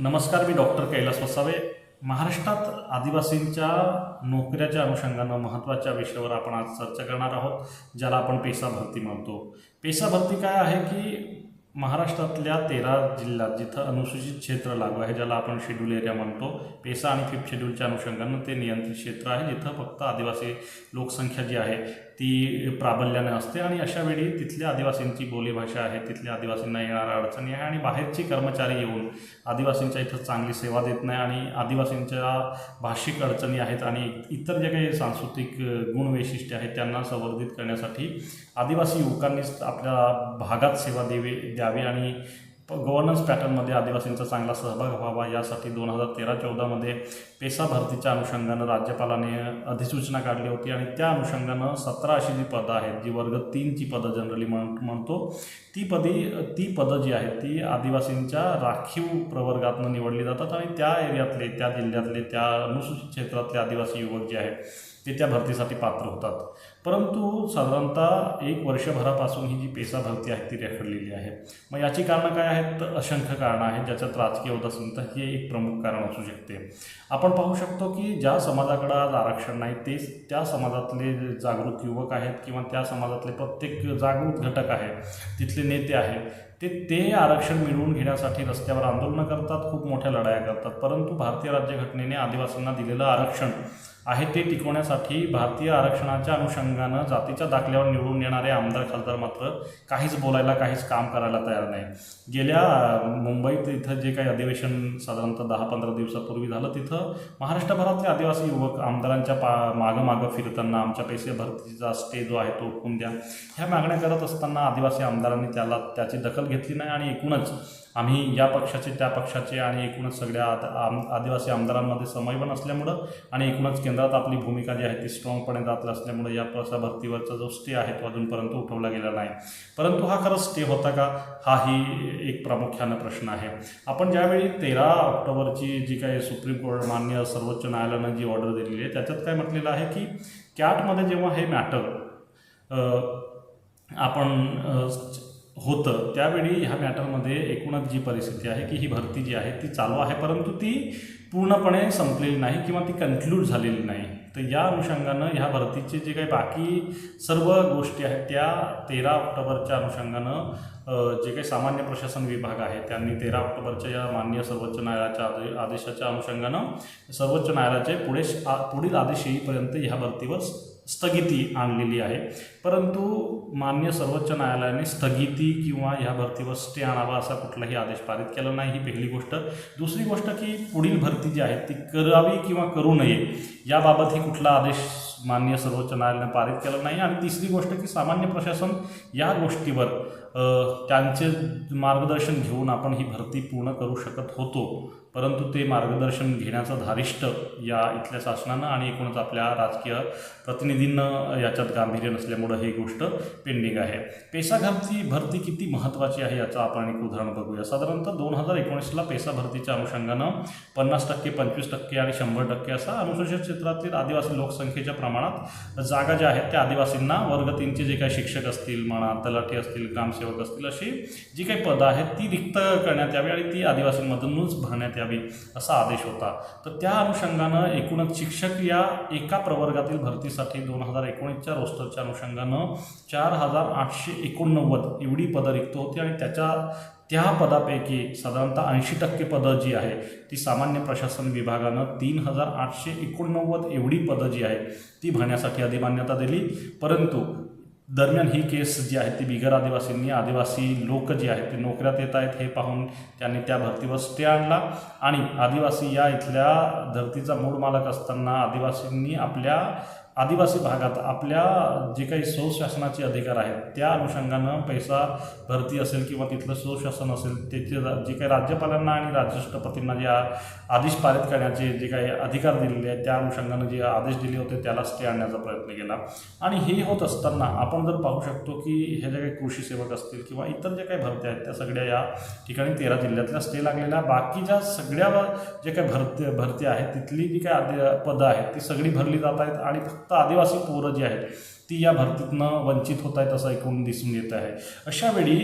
नमस्कार मी डॉक्टर कैलास वसावे. महाराष्ट्रात आदिवासींच्या नोकऱ्याच्या अनुषंगानं महत्त्वाच्या विषयावर आपण आज चर्चा करणार आहोत ज्याला आपण पेसा भरती म्हणतो. पेसा भरती काय आहे की महाराष्ट्रातल्या तेरा जिल्ह्यात जिथं अनुसूचित क्षेत्र लागू आहे ज्याला आपण शेड्यूल एरिया म्हणतो पेसा आणि फिफ्थ शेड्यूलच्या अनुषंगानं ते नियंत्रित क्षेत्र आहे जिथं फक्त आदिवासी लोकसंख्या जी आहे ती प्राबल्याने असते आणि अशा वेळी तिथल्या आदिवासींची बोलीभाषा आहे तिथल्या आदिवासींना येणाऱ्या अडचणी आहे आणि बाहेरचे कर्मचारी येऊन आदिवासींच्या इथं चांगली सेवा देत नाही आणि आदिवासींच्या भाषिक अडचणी आहेत आणि इतर जे काही सांस्कृतिक गुणवैशिष्ट्य आहेत त्यांना संवर्धित करण्यासाठी आदिवासी युवकांनीच आपल्या भागात सेवा देवी द्यावी आणि गव्हर्नन्स पॅटर्नमध्ये आदिवासींचा चांगला सहभाग व्हावा. यासाठी दोन हजार तेरा चौदामध्ये पेसा भरतीच्या अनुषंगानं राज्यपालाने अधिसूचना काढली होती आणि त्या अनुषंगानं सतरा अशी जी पदं आहेत जी वर्ग तीनची पदं जनरली म्हण म्हणतो ती पदी ती पदं जी आहेत ती आदिवासींच्या राखीव प्रवर्गातनं निवडली जातात आणि त्या एरियातले त्या जिल्ह्यातले त्या अनुसूचित क्षेत्रातले आदिवासी युवक जे आहेत ते त्या भरतीसाठी पात्र होतात. परंतु साधारणतः एक वर्षभरापासून ही जी पेसा भरती आहे ती रेखडलेली आहे. मग याची कारणं काय आहेत? तर असंख्य कारणं आहेत. ज्याच्यात राजकीय उदासीनता हे एक प्रमुख कारण असू शकते. आपण पाहू शकतो की ज्या समाजाकडं आज आरक्षण नाही ते त्या समाजातले जे जागृत युवक आहेत किंवा त्या समाजातले प्रत्येक जागृत घटक आहे तिथले नेते आहेत ते ते आरक्षण मिळवून घेण्यासाठी रस्त्यावर आंदोलनं करतात खूप मोठ्या लढाया करतात. परंतु भारतीय राज्यघटनेने आदिवासींना दिलेलं आरक्षण आहे ते टिकवण्यासाठी भारतीय आरक्षणाच्या अनुषंगानं जातीच्या दाखल्यावर निवडून येणारे आमदार खासदार मात्र काहीच बोलायला काहीच काम करायला तयार नाही. गेल्या मुंबईत इथं जे काही अधिवेशन साधारणतः दहा पंधरा दिवसापूर्वी झालं तिथं महाराष्ट्रभरातले आदिवासी युवक आमदारांच्या पा मागं मागं फिरताना आमच्या पैसे भरतीचा स्टे जो आहे तो उठवून द्या. ह्या मागण्या करत असताना आदिवासी आमदारांनी त्याला त्याची दखल घेतली नाही आणि एकूणच आम्ही या पक्षाचे त्या पक्षाचे आणि एकूणच सगळ्या आद आम आदिवासी आमदारांमध्ये समन्वय असल्यामुळं आणि एकूणच केंद्रात आपली भूमिका जी आहे ती स्ट्रॉंगपणे जात असल्यामुळे या प्रसा भरतीवरचा जो स्टे आहे तो अजूनपर्यंत उठवला गेला नाही. परंतु हा खरंच स्टे होता का? हाही एक प्रामुख्यानं प्रश्न आहे. आपण ज्यावेळी तेरा ऑक्टोबरची जी काही सुप्रीम कोर्ट मान्य सर्वोच्च न्यायालयानं जी ऑर्डर दिलेली आहे त्याच्यात काय म्हटलेलं आहे की कॅटमध्ये जेव्हा हे मॅटर आपण होतं. त्यावेळी ह्या मॅटरमध्ये एकूणच जी परिस्थिती आहे की ही भरती जी आहे ती चालू आहे परंतु ती पूर्णपणे संपलेली नाही किंवा ती कन्क्लूड झालेली नाही. तर या अनुषंगानं ह्या भरतीचे जे काही बाकी सर्व गोष्टी आहेत त्या तेरा ऑक्टोबरच्या अनुषंगानं जे काही सामान्य प्रशासन विभाग आहे त्यांनी तेरा ऑक्टोबरच्या या मान्य सर्वोच्च न्यायालयाच्या आदे आदेशाच्या अनुषंगानं सर्वोच्च न्यायालयाचे पुढे आ पुढील आदेश येईपर्यंत ह्या भरतीवर स्थगिती आणलेली आहे. परंतु मान्य सर्वोच्च न्यायालयाने स्थगिती किंवा ह्या भरतीवर स्टे आणावा असा कुठलाही आदेश पारित केला नाही ही पहिली गोष्ट. दुसरी गोष्ट की पुढील भरती जी आहे ती करावी किंवा करू नये याबाबतही कुठला आदेश मान्य सर्वोच्च न्यायालयाने पारित केलं नाही. आणि तिसरी गोष्ट की सामान्य प्रशासन या गोष्टीवर त्यांचे मार्गदर्शन घेऊन आपण ही भरती पूर्ण करू शकत होतो. परंतु ते मार्गदर्शन घेण्याचं धारिष्ट या इथल्या शासनानं आणि एकूणच आपल्या राजकीय प्रतिनिधींनं याच्यात गांभीर्य नसल्यामुळं ही गोष्ट पेंडिंग आहे. पेसा भरती भरती किती महत्त्वाची आहे याचं आपण एक उदाहरण बघूया. साधारणतः दोन हजार एकोणीसला पेसा भरतीच्या अनुषंगानं पन्नास टक्के पंचवीस टक्के आणि शंभर टक्के असा अनुसूचित क्षेत्रातील आदिवासी लोकसंख्येच्या प्रमाणात जागा ज्या आहेत त्या आदिवासींना वर्ग तीनचे जे काही शिक्षक असतील म्हणा तलाठी असतील ग्रामसेवक असतील अशी जी काही पदं आहेत ती रिक्त करण्यात यावी आणि ती आदिवासींमधूनच भरण्यात यावी असा आदेश होता. तर त्या अनुषंगानं एकूणच शिक्षक या एका प्रवर्गातील भरतीसाठी दोन हजार एकोणीसच्या रोस्टरच्या अनुषंगानं चार हजार आठशे एकोणनव्वद एवढी पदं रिक्त होती आणि त्याच्या त्या पदापैकी साधारणतः ऐंशी टक्के पदं जी आहे ती सामान्य प्रशासन विभागानं तीन हजार आठशे एकोणनव्वद एवढी पदं जी आहेत ती भरण्यासाठी अधिमान्यता दिली. परंतु दरम्यान ही केस जी आहे ती बिगर आदिवासींनी आदिवासी लोक जे आहेत ते नोकऱ्यात येत आहेत हे पाहून त्यांनी त्या भरतीवर स्टे आणला. आणि आदिवासी या इथल्या धरतीचा मूळ मालक असताना आदिवासींनी आपल्या आदिवासी भागात आपल्या जे काही सुशासनाचे अधिकार आहेत त्या अनुषंगानं पैसा भरती असेल किंवा तिथलं सुशासन असेल त्याचे जे काही राज्यपालांना आणि राष्ट्रपतींना जे आदेश पारित करण्याचे जे काही अधिकार दिलेले आहेत त्या अनुषंगानं जे आदेश दिले होते त्याला स्टे आणण्याचा प्रयत्न केला. आणि हे होत असताना आपण जर पाहू शकतो की हे जे काही कृषी सेवक असतील किंवा इतर जे काही भरत्या आहेत त्या सगळ्या या ठिकाणी तेरा जिल्ह्यातल्या स्टे लागलेल्या. बाकीच्या सगळ्या जे काही भरती भरती आहेत तिथली जी काही आदि पदं आहेत ती सगळी भरली जात आहेत आणि फक्त आदिवासी पोरं जी आहेत ती या भरतीतनं वंचित होत आहेत असं एकूण दिसून येत आहे. अशा वेळी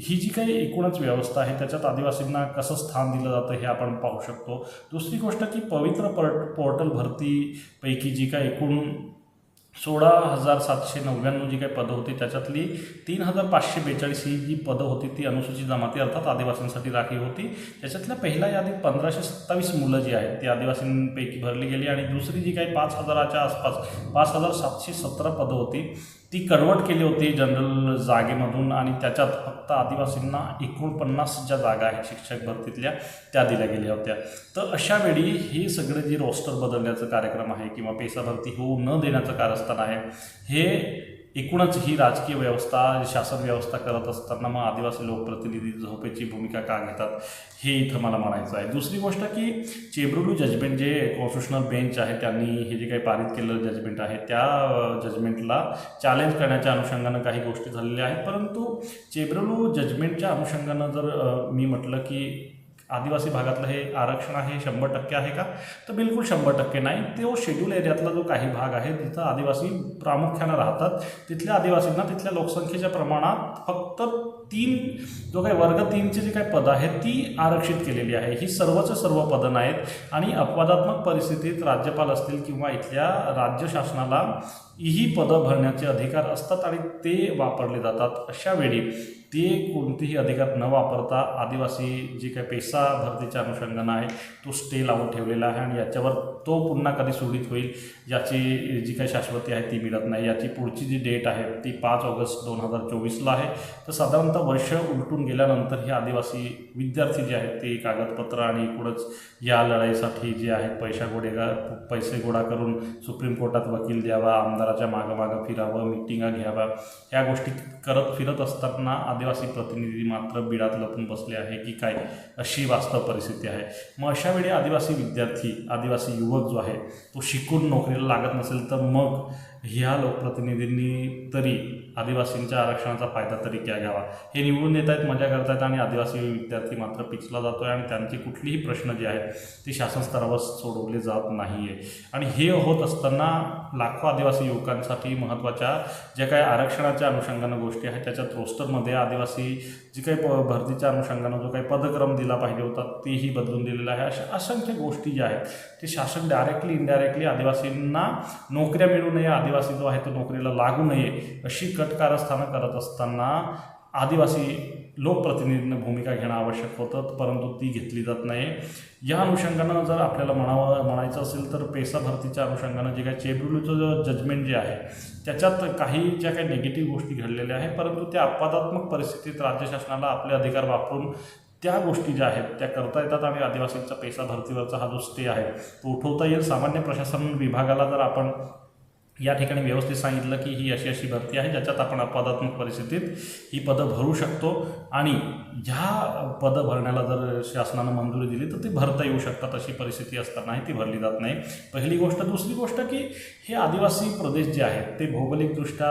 ही जी काही एकूणच व्यवस्था आहे त्याच्यात आदिवासींना कसं स्थान दिलं जातं हे आपण पाहू शकतो. दुसरी गोष्ट की पवित्र पर्ट पोर्टल भरतीपैकी जी काही एकूण सोळा हजार सातशे नव्याण्णव जी काही पदं होती त्याच्यातली तीन हजार पाचशे बेचाळीस ही जी पदं होती ती अनुसूचित जमाती अर्थात आदिवासींसाठी राखीव होती. त्याच्यातल्या पहिल्या यादीत पंधराशे सत्तावीस मुलं जी आहेत ती आदिवासींपैकी भरली गेली. आणि दुसरी जी काही पाच हजाराच्या आसपास पाच हजार सातशे सतरा पदं होती ती कन्वर्ट केली होती जनरल जागेमधून आणि त्याच्यात फक्त आदिवासींना एकोणपन्नास ज्या जागा आहेत शिक्षक भरतीतल्या त्या दिल्या गेल्या होत्या. तर अशा वेळी हे सगळे जे रोस्टर बदलण्याचं कार्यक्रम आहे किंवा पेसा भरती होऊ न देण्याचं कारस्थान आहे हे एकूणच ही राजकीय व्यवस्था शासन व्यवस्था करत असताना मग आदिवासी लोकप्रतिनिधी झोपेची भूमिका का घेतात हे इथं मला म्हणायचं आहे. दुसरी गोष्ट की चेब्रुलू जजमेंट जे कॉन्स्टिट्युशनल बेंच आहे त्यांनी हे जे काही पारित केलेलं जजमेंट आहे त्या जजमेंटला चॅलेंज करण्याच्या अनुषंगानं काही गोष्टी झालेल्या आहेत. परंतु चेब्रुलू जजमेंटच्या अनुषंगानं जर मी म्हटलं की आदिवासी भागातलं हे आरक्षण आहे शंभर टक्के आहे का? तर बिलकुल शंभर टक्के नाही. तो शेड्यूल एरियातला जो काही भाग आहे तिथं आदिवासी प्रामुख्यानं राहतात. तिथल्या आदिवासींना तिथल्या लोकसंख्येच्या प्रमाणात फक्त तीन जो काही वर्ग तीनचे जे काही पदं आहेत ती आरक्षित केलेली आहे. ही सर्वच सर्व पदं नाहीत. आणि अपवादात्मक परिस्थितीत राज्यपाल असतील किंवा इथल्या राज्य शासनाला ही पदं भरण्याचे अधिकार असतात आणि ते वापरले जातात अशा वेळी. ते कोणतेही अधिकार न वापरता आदिवासी जी काही पेसा भरतीच्या अनुषंगानं आहे तो स्टे लावून ठेवलेला आहे आणि याच्यावर तो पुन्हा कधी सुरळीत होईल याची जी काही शाश्वती आहे ती मिळत नाही. याची पुढची जी डेट आहे ती पाच ऑगस्ट दोन हजार चोवीसला आहे. तर साधारणतः वर्ष उलटून गेल्यानंतर हे आदिवासी विद्यार्थी जे आहेत ते कागदपत्र आणि एकूणच या लढाईसाठी जे आहेत पैसा गोडेगा पैसे गोळा करून सुप्रीम कोर्टात वकील द्यावा आमदाराच्या मागं मागं फिरावं मिटिंगा घ्यावा ह्या गोष्टी करत फिरत असताना आदिवासी प्रतिनिधि मात्र बिडात लपन बसले आहे अभी वास्तव परिस्थिति है मग अशा आदिवासी विद्यार्थी, आदिवासी युवक जो है तो शिकून नौकरी लगत न मग ह्या लोकप्रतिनिधि तरी आदिवासींच्या आरक्षणाचा फायदा तरी क्या घ्यावा? हे निवडून येत आहेत मजा करतायत आणि आदिवासी विद्यार्थी मात्र पिचला जातो आहे आणि त्यांचे कुठलीही प्रश्न जे आहेत ते शासन स्तरावर सोडवले जात नाही आहे आणि हे होत असताना लाखो आदिवासी युवकांसाठी महत्त्वाच्या ज्या काही आरक्षणाच्या अनुषंगानं गोष्टी आहेत त्याच्यात रोस्टरमध्ये आदिवासी जी काही प भरतीच्या अनुषंगानं जो काही पदक्रम दिला पाहिजे होता तेही बदलून दिलेला आहे. अशा असंख्य गोष्टी ज्या आहेत ते शासन डायरेक्टली इनडायरेक्टली आदिवासींना नोकऱ्या मिळू नये आदिवासी जो आहे तो नोकरीला लागू नये अशी कटकारस्थानं करत असताना आदिवासी लोकप्रतिनिधीनं भूमिका घेणं आवश्यक होतं परंतु ती घेतली जात नाही. या अनुषंगानं जर आपल्याला म्हणावं म्हणायचं असेल तर पेसा भरतीच्या अनुषंगानं जे काय चेब्रुलूचं जो जजमेंट जे आहे त्याच्यात काही ज्या काही निगेटिव्ह गोष्टी घडलेल्या आहेत परंतु त्या अपवादात्मक परिस्थितीत राज्य शासनाला आपले अधिकार वापरून त्या गोष्टी ज्या आहेत त्या करता येतात आणि आदिवासींचा पैसा भरतीवरचा हा जो स्टे आहे तो उठवता येईल. सामान्य प्रशासन विभागाला जर आपण या ठिकाणी व्यवस्थित सांगितलं की ही अशी अशी भरती आहे ज्याच्यात आपण अपवादात्मक परिस्थितीत ही पदं भरू शकतो. आणि ज्या पदं भरण्याला जर शासनानं मंजुरी दिली तर ती भरता येऊ शकतात अशी परिस्थिती असतानाही ती भरली जात नाही. पहिली गोष्ट. दुसरी गोष्ट की हे आदिवासी प्रदेश जे आहेत ते भौगोलिकदृष्ट्या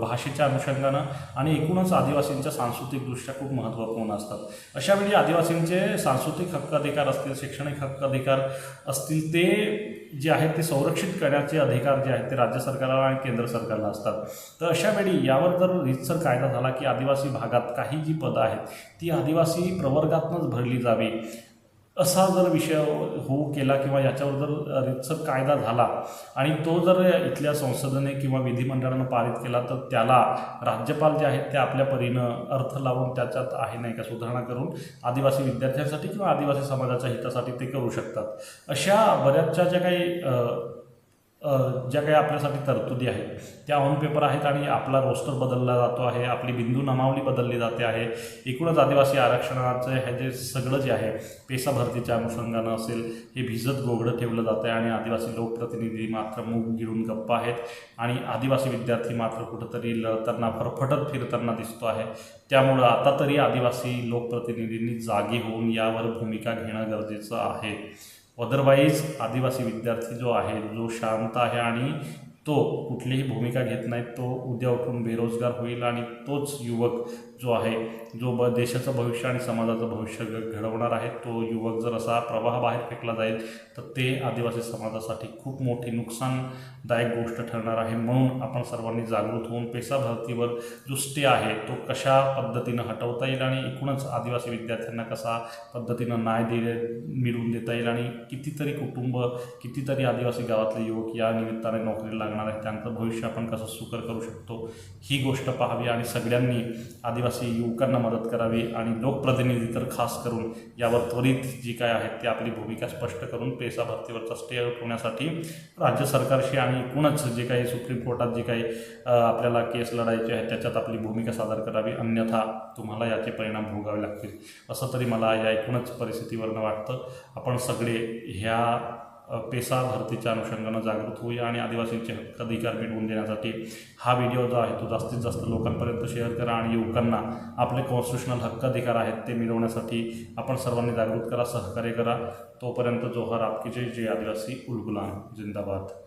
भाषेच्या अनुषंगानं आणि एकूणच आदिवासींच्या सांस्कृतिकदृष्ट्या खूप महत्त्वपूर्ण असतात. अशा वेळी आदिवासींचे सांस्कृतिक हक्क अधिकार असतील शैक्षणिक हक्क अधिकार असतील ते जे आहेत ते संरक्षित करण्याचे अधिकार जे आहेत ते राज्य सरकारला आणि केंद्र सरकारला असतात. तर अशा वेळी यावर जर रितसर कायदा झाला की आदिवासी भागात काही जी पदं आहेत ती आदिवासी प्रवर्गातूनच भरली जावी. असा जर विषय होऊ केला किंवा याच्यावर जर रितसर कायदा झाला आणि तो जर इथल्या संसदेने किंवा विधिमंडळानं पारित केला तर त्याला राज्यपाल जे आहेत ते आपल्या परीनं अर्थ लावून त्याच्यात आहे नाही का सुधारणा करून आदिवासी विद्यार्थ्यांसाठी किंवा आदिवासी समाजाच्या हितासाठी ते करू शकतात. अशा बऱ्याचशा ज्या काही ज्या काही आपल्यासाठी तरतुदी आहेत त्या ऑन पेपर आहेत आणि आपला रोस्टर बदलला जातो आहे आपली बिंदू नामावली बदलली जाते आहे. एकूणच आदिवासी आरक्षणाचं हे जे सगळं जे आहे पेसा भरतीच्या अनुषंगानं असेल हे भिजत गोगडं ठेवलं जातं आहे आणि आदिवासी लोकप्रतिनिधी मात्र मूग गिळून गप्पा आहेत आणि आदिवासी विद्यार्थी मात्र कुठंतरी लढताना फरफटत फिरताना दिसतो आहे. त्यामुळं आता तरी आदिवासी लोकप्रतिनिधींनी जागी होऊन यावर भूमिका घेणं गरजेचं आहे. अदरवाईज आदिवासी विद्यार्थी जो आहे जो शांत आहे आणि तो कुठलीही भूमिका घेत नाही तो उद्या उठून बेरोजगार होईल आणि तोच युवक जो आहे जो ब देशाचं भविष्य आणि समाजाचं भविष्य घडवणार आहे तो युवक जर असा प्रवाहाबाहेर फेकला जाईल तर ते आदिवासी समाजासाठी खूप मोठी नुकसानदायक गोष्ट ठरणार आहे. म्हणून आपण सर्वांनी जागृत होऊन पेसा भरतीवर जो स्टे आहे तो कशा पद्धतीनं हटवता येईल आणि एकूणच आदिवासी विद्यार्थ्यांना कसा पद्धतीनं न्याय दे मिळवून देता येईल आणि कितीतरी कुटुंब कितीतरी आदिवासी गावातले युवक या निमित्ताने नोकरीला लागणार आहेत त्यांचं भविष्य आपण कसं सुकर करू शकतो ही गोष्ट पाहावी आणि सगळ्यांनी आदिवासी युवकांना मदत करावी आणि लोकप्रतिनिधी तर खास करून यावर त्वरित जी काय आहेत ती आपली भूमिका स्पष्ट करून पेसा भरतीवरचा स्टे होण्यासाठी राज्य सरकारशी आणि एकूणच जे काही सुप्रीम कोर्टात जे काही आपल्याला केस लढायचे आहे त्याच्यात आपली भूमिका सादर करावी. अन्यथा तुम्हाला याचे परिणाम भोगावे लागतील. असं तरी मला या एकूणच परिस्थितीवरनं वाटतं. आपण सगळे ह्या पेसा भरतीच्या अनुषंगानं जागृत होऊया आणि आदिवासींचे हक्क अधिकार मिळवून देण्यासाठी हा व्हिडिओ जो आहे तो जास्तीत जास्त लोकांपर्यंत शेअर करा आणि युवकांना आपले कॉन्स्टिट्युशनल हक्क अधिकार आहेत ते मिळवण्यासाठी आपण सर्वांनी जागृत करा सहकार्य करा. तोपर्यंत जोहर आपकीचे जे आदिवासी उलगुलाम जिंदाबाद.